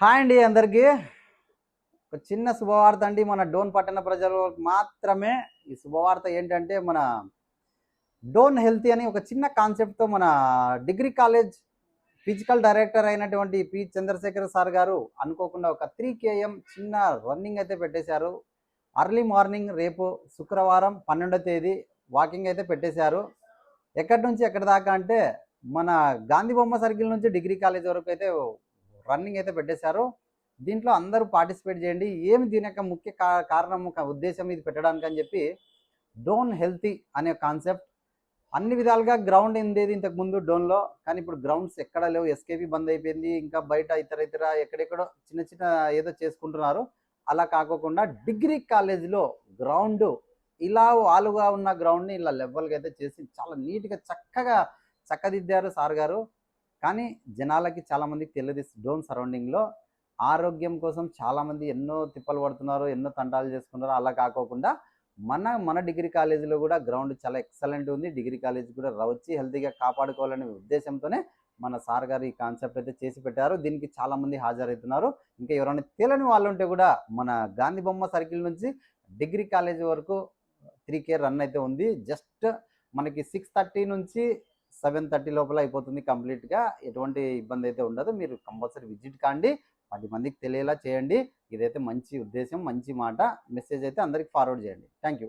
Hi అండి అందరికీ. ఒక చిన్న శుభవార్త అండి. మన డోన్ పట్టణ ప్రజలకు మాత్రమే ఈ శుభవార్త ఏంటంటే మన డోన్ హెల్తీ అని ఒక చిన్న కాన్సెప్ట్తో మన డిగ్రీ కాలేజ్ ఫిజికల్ డైరెక్టర్ అయినటువంటి పి చంద్రశేఖర్ సార్ గారు అనుకోకుండా ఒక త్రీ కేఎం చిన్న రన్నింగ్ అయితే పెట్టేశారు. అర్లీ మార్నింగ్ రేపు శుక్రవారం పన్నెండో తేదీ వాకింగ్ అయితే పెట్టేశారు. ఎక్కడి నుంచి ఎక్కడి దాకా అంటే మన గాంధీ బొమ్మ సర్కిల్ నుంచి డిగ్రీ కాలేజ్ వరకు అయితే రన్నింగ్ అయితే పెట్టేశారు. దీంట్లో అందరూ పార్టిసిపేట్ చేయండి. ఏమి దీని యొక్క ముఖ్య కా- కారణం ఒక ఉద్దేశం ఇది పెట్టడానికి అని చెప్పి డోన్ హెల్తీ అనే కాన్సెప్ట్. అన్ని విధాలుగా గ్రౌండ్ ఉండేది ఇంతకు ముందు డోన్లో. కానీ ఇప్పుడు గ్రౌండ్స్ ఎక్కడ లేవు. ఎస్కేపీ బంద్ అయిపోయింది. ఇంకా బయట ఇతర ఇతర ఎక్కడెక్కడో చిన్న చిన్న ఏదో చేసుకుంటున్నారు. అలా కాకోకుండా డిగ్రీ కాలేజీలో గ్రౌండ్ ఇలా వాలుగా ఉన్న గ్రౌండ్ని ఇలా లెవెల్గా అయితే చేసి చాలా నీట్గా చక్కగా చక్కదిద్దారు సార్ గారు. కానీ జనాలకి చాలామందికి తెలియదు డోన్ సరౌండింగ్లో. ఆరోగ్యం కోసం చాలామంది ఎన్నో తిప్పలు పడుతున్నారు ఎన్నో తంటాలు చేసుకున్నారు అలా కాకోకుండా మన మన డిగ్రీ కాలేజీలో కూడా గ్రౌండ్ చాలా ఎక్సలెంట్ ఉంది. డిగ్రీ కాలేజ్ కూడా వచ్చి హెల్తీగా కాపాడుకోవాలనే ఉద్దేశంతోనే మన సార్ గారు ఈ కాన్సెప్ట్ అయితే చేసి పెట్టారు. దీనికి చాలామంది హాజరవుతున్నారు. ఇంకా ఎవరైనా తెలియని వాళ్ళు ఉంటే కూడా మన గాంధీ బొమ్మ సర్కిల్ నుంచి డిగ్రీ కాలేజ్ వరకు త్రీ కే రన్ అయితే ఉంది. జస్ట్ మనకి సిక్స్ థర్టీ నుంచి సెవెన్ థర్టీ లోపల అయిపోతుంది కంప్లీట్గా. ఎటువంటి ఇబ్బంది అయితే ఉండదు. మీరు కంపల్సరీ విజిట్ కాండి. పది మందికి తెలియేలా చేయండి. ఇదైతే మంచి ఉద్దేశం మంచి మాట. మెసేజ్ అయితే అందరికి ఫార్వర్డ్ చేయండి. Thank you